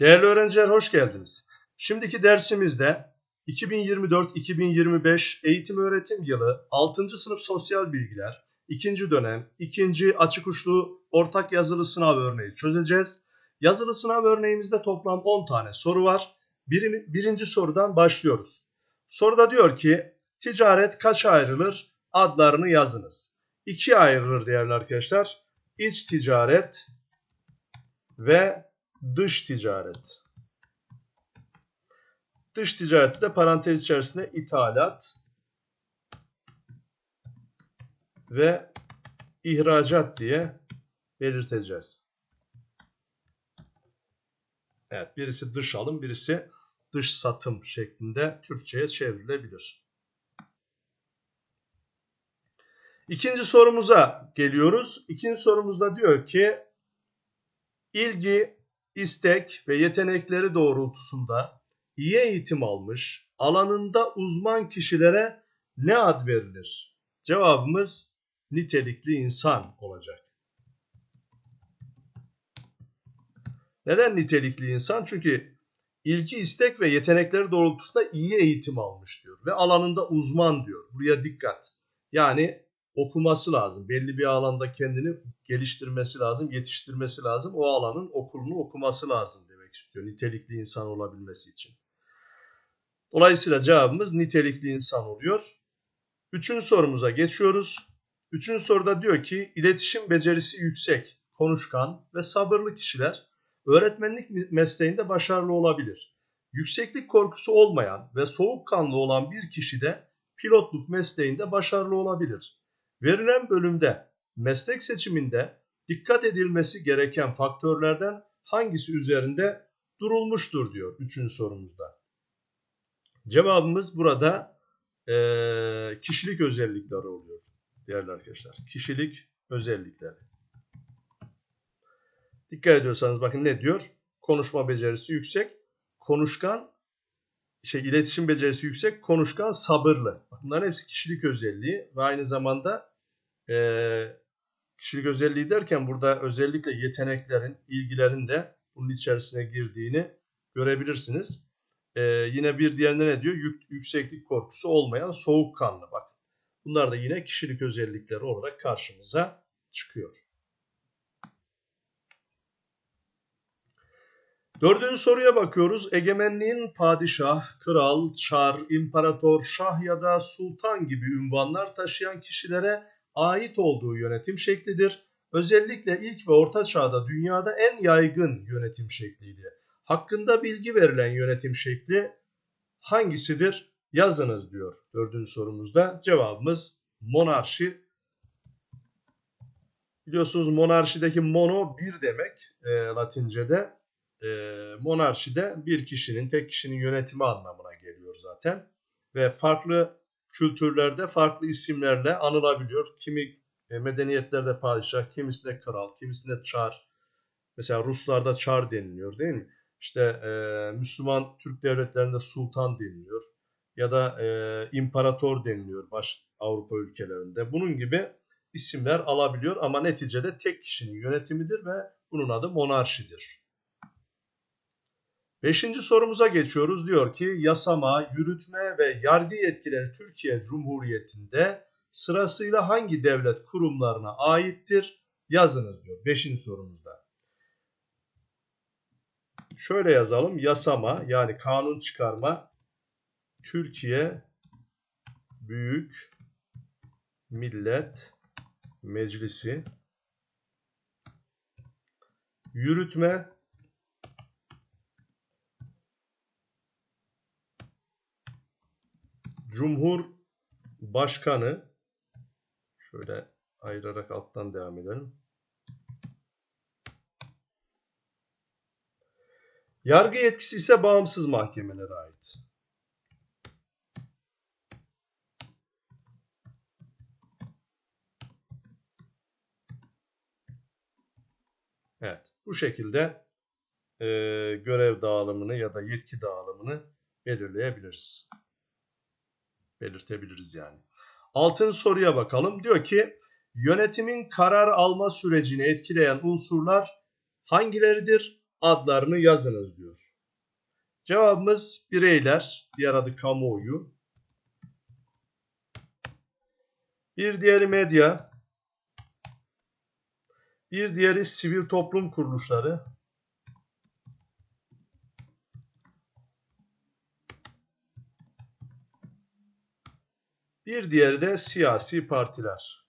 Değerli öğrenciler hoş geldiniz. Şimdiki dersimizde 2024-2025 eğitim öğretim yılı 6. sınıf sosyal bilgiler 2. dönem 2. açık uçlu ortak yazılı sınav örneği çözeceğiz. Yazılı sınav örneğimizde toplam 10 tane soru var. Bir, birinci sorudan başlıyoruz. Soruda diyor ki ticaret kaç ayrılır adlarını yazınız. İkiye ayrılır değerli arkadaşlar. İç ticaret ve dış ticaret. Dış ticareti de parantez içerisinde ithalat ve ihracat diye belirteceğiz. Evet birisi dış alım birisi dış satım şeklinde Türkçe'ye çevrilebilir. İkinci sorumuza geliyoruz. İkinci sorumuzda diyor ki ilgi, istek ve yetenekleri doğrultusunda iyi eğitim almış, alanında uzman kişilere ne ad verilir? Cevabımız nitelikli insan olacak. Neden nitelikli insan? Çünkü ilgi, istek ve yetenekleri doğrultusunda iyi eğitim almış diyor ve alanında uzman diyor. Buraya dikkat. Yani okuması lazım. Belli bir alanda kendini geliştirmesi lazım, yetiştirmesi lazım. O alanın okulunu okuması lazım demek istiyor. Nitelikli insan olabilmesi için. Dolayısıyla cevabımız nitelikli insan oluyor. Üçüncü sorumuza geçiyoruz. Üçüncü soruda diyor ki iletişim becerisi yüksek, konuşkan ve sabırlı kişiler öğretmenlik mesleğinde başarılı olabilir. Yükseklik korkusu olmayan ve soğukkanlı olan bir kişi de pilotluk mesleğinde başarılı olabilir. Verilen bölümde meslek seçiminde dikkat edilmesi gereken faktörlerden hangisi üzerinde durulmuştur diyor üçüncü sorumuzda. Cevabımız burada e, kişilik özellikleri oluyor değerli arkadaşlar. Kişilik özellikleri. Dikkat ediyorsanız bakın ne diyor? Konuşma becerisi yüksek, konuşkan, şey iletişim becerisi yüksek, konuşkan, sabırlı. Bunların hepsi kişilik özelliği ve aynı zamanda e, kişilik özelliği derken burada özellikle yeteneklerin, ilgilerin de bunun içerisine girdiğini görebilirsiniz. E, yine bir diğerinde ne diyor? Yük, yükseklik korkusu olmayan soğukkanlı. Bak bunlar da yine kişilik özellikleri olarak karşımıza çıkıyor. Dördüncü soruya bakıyoruz. Egemenliğin padişah, kral, çar, imparator, şah ya da sultan gibi ünvanlar taşıyan kişilere ait olduğu yönetim şeklidir. Özellikle ilk ve orta çağda dünyada en yaygın yönetim şekliydi. Hakkında bilgi verilen yönetim şekli hangisidir? Yazınız diyor dördüncü sorumuzda. Cevabımız monarşi. Biliyorsunuz monarşideki mono bir demek e, Latince'de e, monarşide bir kişinin, tek kişinin yönetimi anlamına geliyor zaten. Ve farklı kültürlerde farklı isimlerle anılabiliyor. Kimi e, medeniyetlerde padişah, kimisinde kral, kimisinde çar. Mesela Ruslarda çar deniliyor değil mi? İşte e, Müslüman Türk devletlerinde sultan deniliyor. Ya da e, imparator deniliyor baş Avrupa ülkelerinde. Bunun gibi isimler alabiliyor ama neticede tek kişinin yönetimidir ve bunun adı monarşidir. Beşinci sorumuza geçiyoruz. Diyor ki yasama, yürütme ve yargı yetkileri Türkiye Cumhuriyeti'nde sırasıyla hangi devlet kurumlarına aittir? Yazınız diyor. Beşinci sorumuzda. Şöyle yazalım. Yasama yani kanun çıkarma Türkiye Büyük Millet Meclisi yürütme Cumhur Başkanı şöyle ayırarak alttan devam edelim. Yargı yetkisi ise bağımsız mahkemelere ait. Evet, bu şekilde e, görev dağılımını ya da yetki dağılımını belirleyebiliriz belirtebiliriz yani. Altın soruya bakalım. Diyor ki yönetimin karar alma sürecini etkileyen unsurlar hangileridir? adlarını yazınız diyor. Cevabımız bireyler, diğer adı kamuoyu. Bir diğeri medya. Bir diğeri sivil toplum kuruluşları. Bir diğeri de siyasi partiler.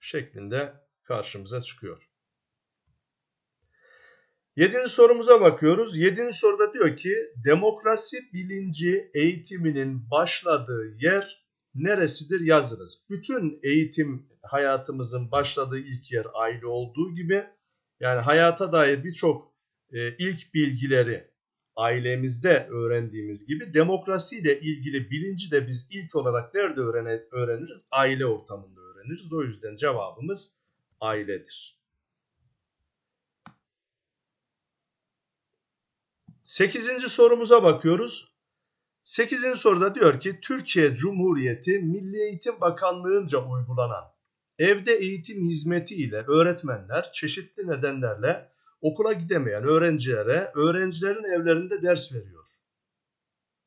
Şeklinde karşımıza çıkıyor. Yedinci sorumuza bakıyoruz. Yedinci soruda diyor ki demokrasi bilinci eğitiminin başladığı yer neresidir yazınız. Bütün eğitim hayatımızın başladığı ilk yer aile olduğu gibi yani hayata dair birçok e, ilk bilgileri ailemizde öğrendiğimiz gibi demokrasiyle ilgili bilinci de biz ilk olarak nerede öğreniriz? Aile ortamında öğreniriz. O yüzden cevabımız ailedir. Sekizinci sorumuza bakıyoruz. Sekizinci soruda diyor ki Türkiye Cumhuriyeti Milli Eğitim Bakanlığı'nca uygulanan evde eğitim hizmeti ile öğretmenler çeşitli nedenlerle okula gidemeyen öğrencilere öğrencilerin evlerinde ders veriyor.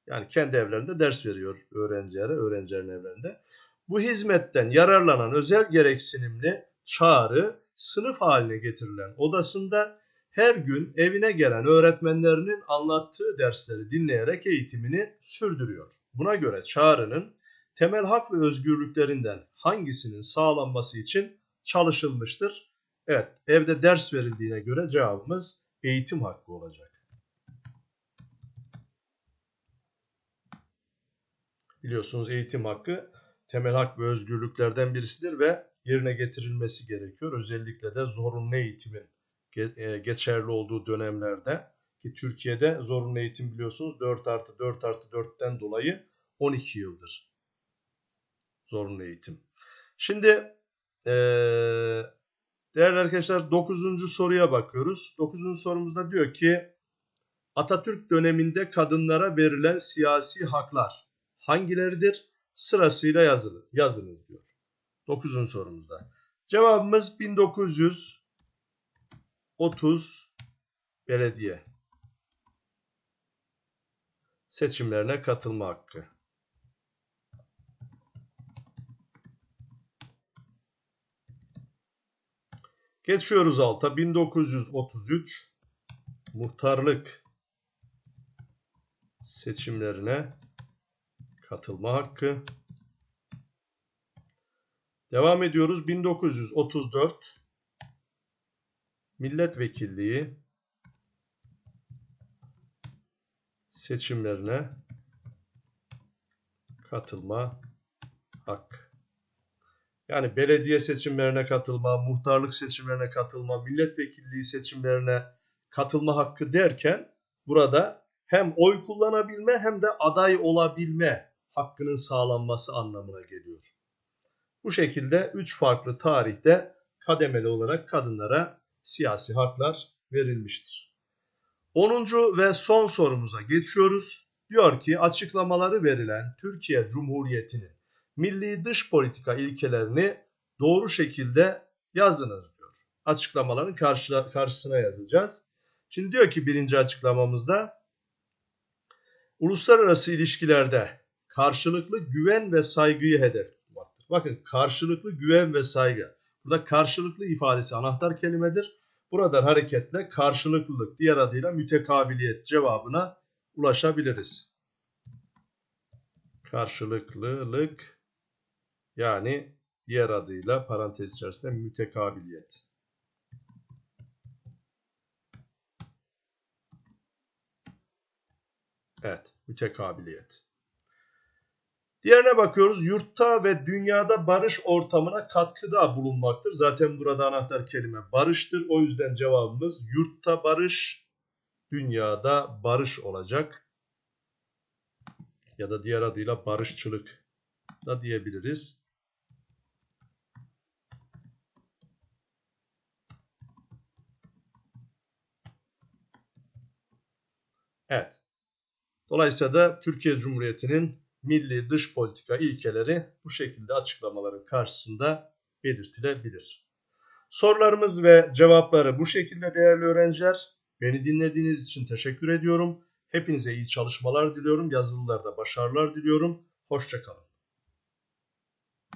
Yani kendi evlerinde ders veriyor öğrencilere, öğrencilerin evlerinde. Bu hizmetten yararlanan özel gereksinimli çağrı sınıf haline getirilen odasında her gün evine gelen öğretmenlerinin anlattığı dersleri dinleyerek eğitimini sürdürüyor. Buna göre çağrının temel hak ve özgürlüklerinden hangisinin sağlanması için çalışılmıştır? Evet, evde ders verildiğine göre cevabımız eğitim hakkı olacak. Biliyorsunuz eğitim hakkı temel hak ve özgürlüklerden birisidir ve yerine getirilmesi gerekiyor. Özellikle de zorunlu eğitimin e, geçerli olduğu dönemlerde ki Türkiye'de zorunlu eğitim biliyorsunuz 4 artı 4 artı 4'ten dolayı 12 yıldır zorunlu eğitim. Şimdi ee, değerli arkadaşlar 9. soruya bakıyoruz. 9. sorumuzda diyor ki Atatürk döneminde kadınlara verilen siyasi haklar hangileridir? Sırasıyla yazılı, yazınız diyor. 9. sorumuzda. Cevabımız 1900 30 belediye seçimlerine katılma hakkı. Geçiyoruz alta. 1933 muhtarlık seçimlerine katılma hakkı. Devam ediyoruz. 1934 milletvekilliği seçimlerine katılma hak. Yani belediye seçimlerine katılma, muhtarlık seçimlerine katılma, milletvekilliği seçimlerine katılma hakkı derken burada hem oy kullanabilme hem de aday olabilme hakkının sağlanması anlamına geliyor. Bu şekilde üç farklı tarihte kademeli olarak kadınlara siyasi haklar verilmiştir. 10. ve son sorumuza geçiyoruz. Diyor ki açıklamaları verilen Türkiye Cumhuriyeti'nin milli dış politika ilkelerini doğru şekilde yazınız diyor. Açıklamaların karşı, karşısına yazacağız. Şimdi diyor ki birinci açıklamamızda uluslararası ilişkilerde karşılıklı güven ve saygıyı hedef tutmaktır. Bakın karşılıklı güven ve saygı. Burada karşılıklı ifadesi anahtar kelimedir. Buradan hareketle karşılıklılık diğer adıyla mütekabiliyet cevabına ulaşabiliriz. Karşılıklılık yani diğer adıyla parantez içerisinde mütekabiliyet. Evet, mütekabiliyet. Diğerine bakıyoruz. Yurtta ve dünyada barış ortamına katkıda bulunmaktır. Zaten burada anahtar kelime barıştır. O yüzden cevabımız yurtta barış, dünyada barış olacak. Ya da diğer adıyla barışçılık da diyebiliriz. Evet. Dolayısıyla da Türkiye Cumhuriyeti'nin milli dış politika ilkeleri bu şekilde açıklamaların karşısında belirtilebilir. Sorularımız ve cevapları bu şekilde değerli öğrenciler. Beni dinlediğiniz için teşekkür ediyorum. Hepinize iyi çalışmalar diliyorum. Yazılılarda başarılar diliyorum. Hoşçakalın.